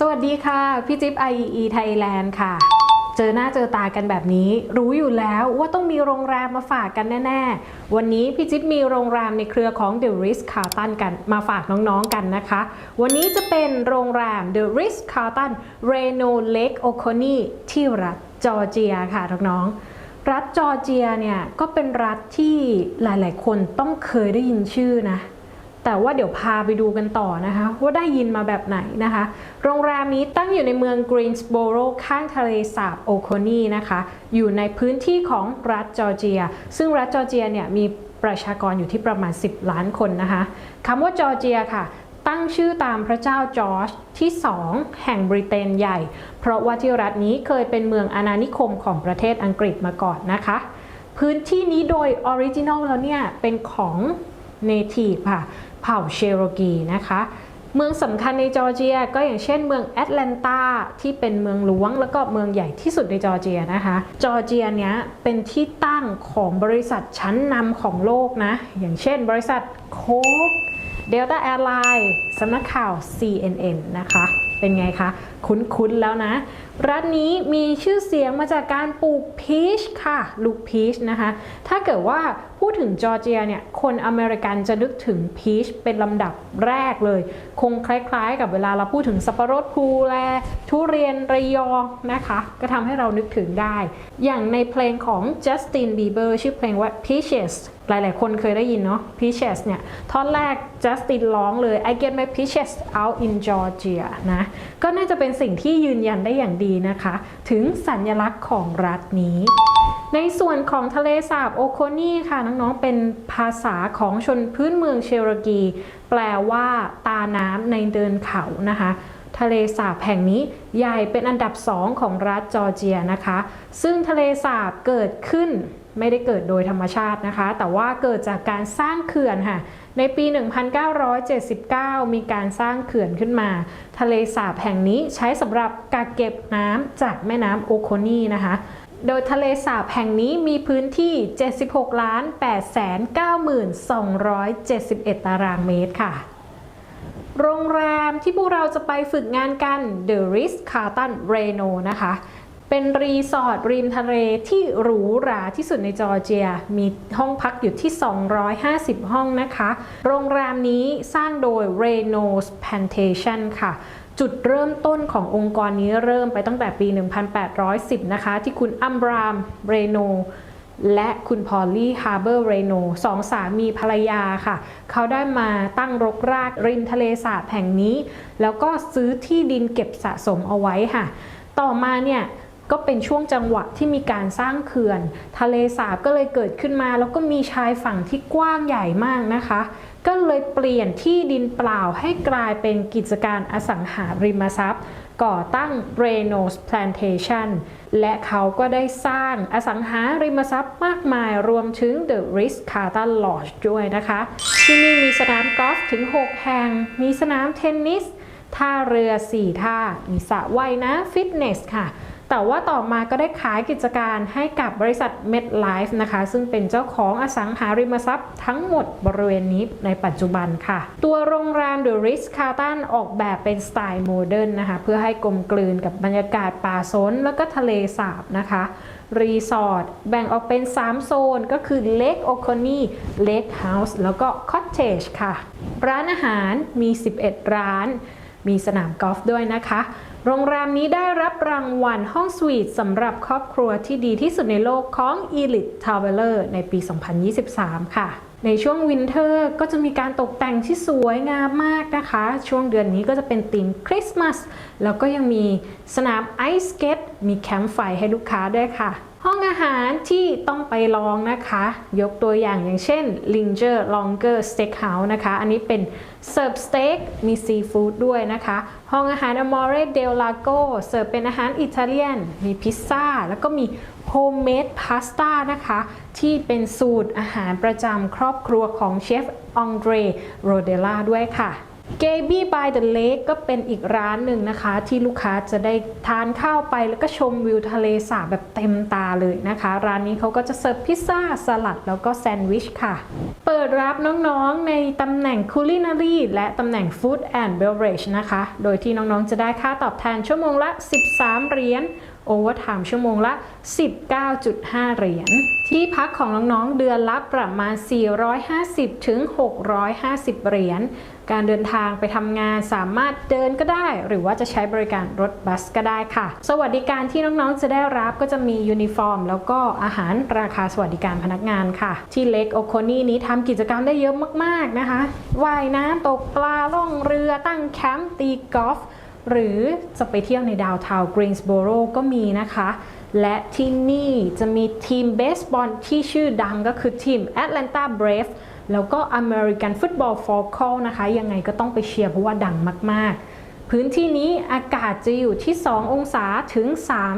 สวัสดีค่ะ พี่จิ๊บ IEE Thailand ค่ะ เจอหน้าเจอตากันแบบนี้ รู้อยู่แล้วว่าต้องมีโรงแรมมาฝากกันแน่ๆ วันนี้พี่จิ๊บมีโรงแรมในเครือของ The Ritz Carlton กันมาฝากน้องๆกันนะคะ วันนี้จะเป็นโรงแรม The Ritz Carlton Reno Lake Oconee ที่รัฐจอร์เจียค่ะน้องๆรัฐจอร์เจียเนี่ยก็เป็นรัฐที่หลายๆ คนต้องเคยได้ยินชื่อนะ แต่ว่าเดี๋ยวพาไปดูกันต่อนะคะว่าได้ยินมาแบบไหนนะคะ โรงแรมนี้ตั้งอยู่ในเมืองกรีนสโบโรข้างทะเลสาบโอโคนีนะคะ อยู่ในพื้นที่ของรัฐจอร์เจีย ซึ่งรัฐจอร์เจียเนี่ยมีประชากรอยู่ที่ประมาณ 10 ล้านคนนะคะคำว่าจอร์เจียค่ะตั้งชื่อตามพระเจ้าจอร์จที่ 2 แห่งบริเตนใหญ่ เพราะว่าที่รัฐนี้เคยเป็นเมืองอาณานิคมของประเทศอังกฤษมาก่อนนะคะ พื้นที่นี้โดยออริจินอลแล้วเนี่ยเป็นของ เนทีฟค่ะ เผ่าเชโรกีนะคะ เมืองสำคัญในจอร์เจีย ก็อย่างเช่นเมืองแอตแลนตาที่เป็นเมืองหลวง แล้วก็เมืองใหญ่ที่สุดในจอร์เจียนะคะ จอร์เจียเนี้ยเป็นที่ตั้งของบริษัทชั้นนำของโลกนะ อย่างเช่นบริษัทโค้กเดลต้าแอร์ไลน์สำนักข่าว CNN นะคะ เป็นไงคะ คุ้นๆแล้วนะรัฐนี้มีชื่อเสียงมาจากการปลูกพีชค่ะ ลูกพีชนะคะ ถ้าเกิดว่าพูดถึงจอร์เจียเนี่ย คนอเมริกันจะนึกถึงพีชเป็นลำดับแรกเลย คงคล้ายๆ กับเวลาเราพูดถึงสับปะรดภูแล ทุเรียนระยองนะคะ ก็ทำให้เรานึกถึงได้ อย่างในเพลงของ Justin Bieber ชื่อเพลงว่า Peaches หลาย ๆ คนเคยได้ยินเนาะ Peaches เนี่ย ท่อนแรก Justin ร้องเลย I get my peaches out in Georgia นะ ก็น่าจะเป็นสิ่งที่ยืนยันได้อย่างดีนะคะ ถึงสัญลักษณ์ของรัฐนี้ ในส่วนของทะเลสาบโอโคนีค่ะ น้อง ๆ เป็นภาษาของชนพื้นเมืองเชโรกี แปลว่าตาน้ำในเดินเขานะคะทะเลสาบแห่งนี้ใหญ่เป็นอันดับสองของรัฐจอร์เจียนะคะ ซึ่งทะเลสาบเกิดขึ้น ไม่ได้เกิดโดยธรรมชาตินะคะ แต่ว่าเกิดจากการสร้างเขื่อนค่ะ ในปี 1979 มีการสร้างเขื่อนขึ้นมา ทะเลสาบแห่งนี้ใช้สำหรับกักเก็บน้ำจากแม่น้ำโอโคนีนะคะ โดยทะเลสาบแห่งนี้มีพื้นที่ 76ล้าน8แสน9271 ตารางเมตรค่ะ โรงแรมที่พวกเราจะไปฝึกงานกัน The Ritz Carlton Reno นะคะ เป็นรีสอร์ทริมทะเลที่หรูหราที่สุดในจอร์เจีย มีห้องพักอยู่ที่ 250 ห้องนะคะ โรงแรมนี้สร้างโดย Renos Plantation ค่ะจุดเริ่มต้นขององค์กรนี้เริ่มไปตั้งแต่ปี 1810 นะคะ ที่คุณอัมบราม เรโน และคุณพอลลี่ ฮาร์เบอร์ เรโนสองสามีภรรยาค่ะ เขาได้มาตั้งรกรากริมทะเลสาบแห่งนี้ แล้วก็ซื้อที่ดินเก็บสะสมเอาไว้ค่ะ ต่อมาเนี่ย ก็เป็นช่วงจังหวะที่มีการสร้างเขื่อน ทะเลสาบก็เลยเกิดขึ้นมา แล้วก็มีชายฝั่งที่กว้างใหญ่มากนะคะ ก็เลยเปลี่ยนที่ดินเปล่าให้กลายเป็นกิจการอสังหาริมทรัพย์ ก่อตั้ง Renos Plantation และเขาก็ได้สร้างอสังหาริมทรัพย์มากมายรวมถึง The Ritz Carlton Lodge ด้วยนะคะ ที่นี่มีสนามกอล์ฟถึง 6 แห่ง มีสนามเทนนิสท่าเรือ 4 ท่า มีสระว่ายน้ำฟิตเนสค่ะ แต่ว่าต่อมาก็ได้ขายกิจการให้กับบริษัท MetLife นะคะ ซึ่งเป็นเจ้าของอสังหาริมทรัพย์ทั้งหมดบริเวณนี้ในปัจจุบันค่ะ ตัวโรงแรม The Ritz Carlton ออกแบบเป็นสไตล์โมเดิร์นนะคะ เพื่อให้กลมกลืนกับบรรยากาศป่าสนแล้วก็ทะเลสาบนะคะรีสอร์ทแบ่งออกเป็น 3 โซนก็คือ Lake Oconee Lake House แล้วก็ Cottage ค่ะ ร้านอาหารมี 11 ร้าน มีสนามกอล์ฟด้วยนะคะ โรงแรมนี้ได้รับรางวัลห้องสวีทสำหรับครอบครัวที่ดีที่สุดในโลกของ Elite Traveler ในปี 2023 ค่ะ ในช่วงวินเทอร์ก็จะมีการตกแต่งที่สวยงามมากนะคะ ช่วงเดือนนี้ก็จะเป็นธีมคริสต์มาสแล้วก็ยังมีสนามไอส์สเก็ตมีแคมป์ไฟให้ลูกค้าด้วยค่ะ ห้องอาหารที่ต้องไปลองนะคะ ยกตัวอย่างอย่างเช่น Linger Longer Steakhouse นะคะ อันนี้เป็นเสิร์ฟสเต็กมีซีฟู้ดด้วยนะคะ ห้องอาหาร Amore del Lago เสิร์ฟเป็นอาหารอิตาเลียน มีพิซซ่า แล้วก็มีโฮมเมดพาสต้านะคะ ที่เป็นสูตรอาหารประจำครอบครัวของเชฟองเดรโรเดล่าด้วยค่ะ g a b y by the Lake ก็เป็นอีกร้านหนึ่งนะคะ ที่ลูกค้าจะได้ทานข้าวไปแล้วก็ชมวิวทะเลสาบแบบเต็มตาเลยนะคะ ร้านนี้เขาก็จะเสิร์ฟพิซซ่า สลัด แล้วก็แซนด์วิชค่ะ เปิดรับน้องๆในตำแหน่ง Culinary และตำแหน่ง Food and Beverage นะคะ โดยที่น้องๆจะได้ค่าตอบแทนชั่วโมงละ 13 เหรียญ โอเวอร์ไทม์ชั่วโมงละ 19.5 เหรียญ ที่พักของน้องๆ เดือนละประมาณ 450 ถึง 650 เหรียญ การเดินทางไปทำงานสามารถเดินก็ได้ หรือว่าจะใช้บริการรถบัสก็ได้ค่ะ สวัสดิการที่น้องๆ จะได้รับก็จะมียูนิฟอร์ม แล้วก็อาหารราคาสวัสดิการพนักงานค่ะ ที่เล็กโอโคนี่นี้ทำกิจกรรมได้เยอะมากๆนะคะ ว่ายน้ำตกปลาล่องเรือตั้งแคมป์ตีกอล์ฟ หรือจะไปเที่ยวในดาวน์ทาวน์กรีนส์โบโรก็มีนะคะ และที่นี่จะมีทีมเบสบอลที่ชื่อดังก็คือทีม Atlanta Brave แล้วก็ American Football Focal นะคะ ยังไงก็ต้องไปเชียร์เพราะว่าดังมาก ๆ พื้นที่นี้อากาศจะอยู่ที่ 2 องศาถึง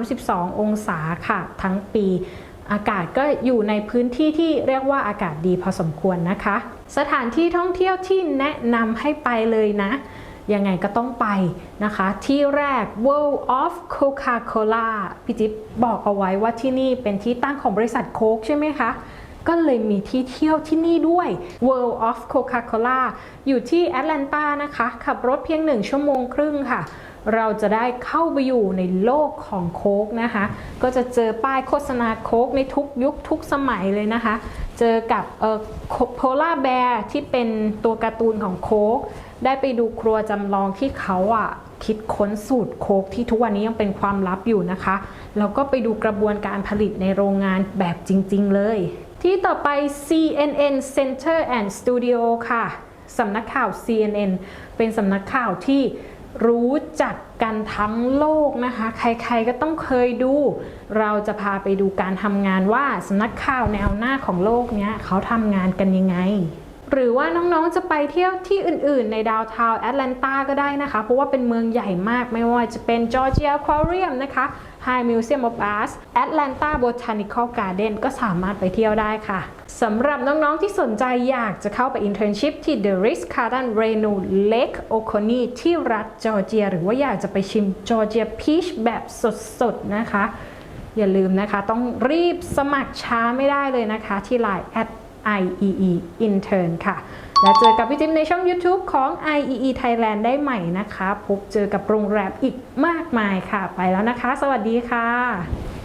32 องศาค่ะ ทั้งปีอากาศก็อยู่ในพื้นที่ที่เรียกว่าอากาศดีพอสมควรนะคะ สถานที่ท่องเที่ยวที่แนะนำให้ไปเลยนะ ยังไงก็ต้องไปนะคะ ที่แรก World of Coca-Cola พี่จิ๊บบอกเอาไว้ว่าที่นี่เป็นที่ตั้งของบริษัทโค้กใช่ไหมคะก็เลยมีที่เที่ยวที่นี่ด้วย World of Coca-Cola อยู่ที่แอตแลนตานะคะ ขับรถเพียง1ชั่วโมงครึ่งค่ะ เราจะได้เข้าไปอยู่ในโลกของโค้กนะคะ ก็จะเจอป้ายโฆษณาโค้กในทุกยุคทุกสมัยเลยนะคะ เจอกับโพล่าแบร์ที่เป็นตัวการ์ตูนของโค้ก ได้ไปดูครัวจำลองที่เขาอะคิดค้นสูตรโคกที่ทุกวันนี้ยังเป็นความลับอยู่นะคะ แล้วก็ไปดูกระบวนการผลิตในโรงงานแบบจริง ๆ เลย ที่ต่อไป CNN Center and Studio ค่ะสำนักข่าว CNN เป็นสำนักข่าวที่รู้จักกันทั้งโลกนะคะ ใครๆก็ต้องเคยดู เราจะพาไปดูการทำงานว่าสำนักข่าวแนวหน้าของโลกเนี้ยเขาทำงานกันยังไง หรือว่าน้องๆจะไปเที่ยวที่อื่นๆ ในดาวทาวแอตแลนตาก็ได้นะคะ เพราะว่าเป็นเมืองใหญ่มากไม่ว่าจะเป็น Georgia Aquarium นะคะ High Museum of Arts Atlanta Botanical Garden ก็สามารถไปเที่ยวได้ค่ะสำหรับน้องๆที่สนใจอยากจะเข้าไป internship ที่ The Ritz-Carlton Reno Lake Oconee ที่รัฐจอร์เจีย หรือว่าอยากจะไปชิม Georgia Peach แบบสดๆนะคะ อย่าลืมนะคะ ต้องรีบสมัครช้าไม่ได้เลยนะคะที่ Line IEE Intern ค่ะ และเจอกับพี่จิ๊บในช่อง YouTube ของ IEE Thailand ได้ใหม่นะคะ พบเจอกับโรงแรมอีกมากมายค่ะ ไปแล้วนะคะ สวัสดีค่ะ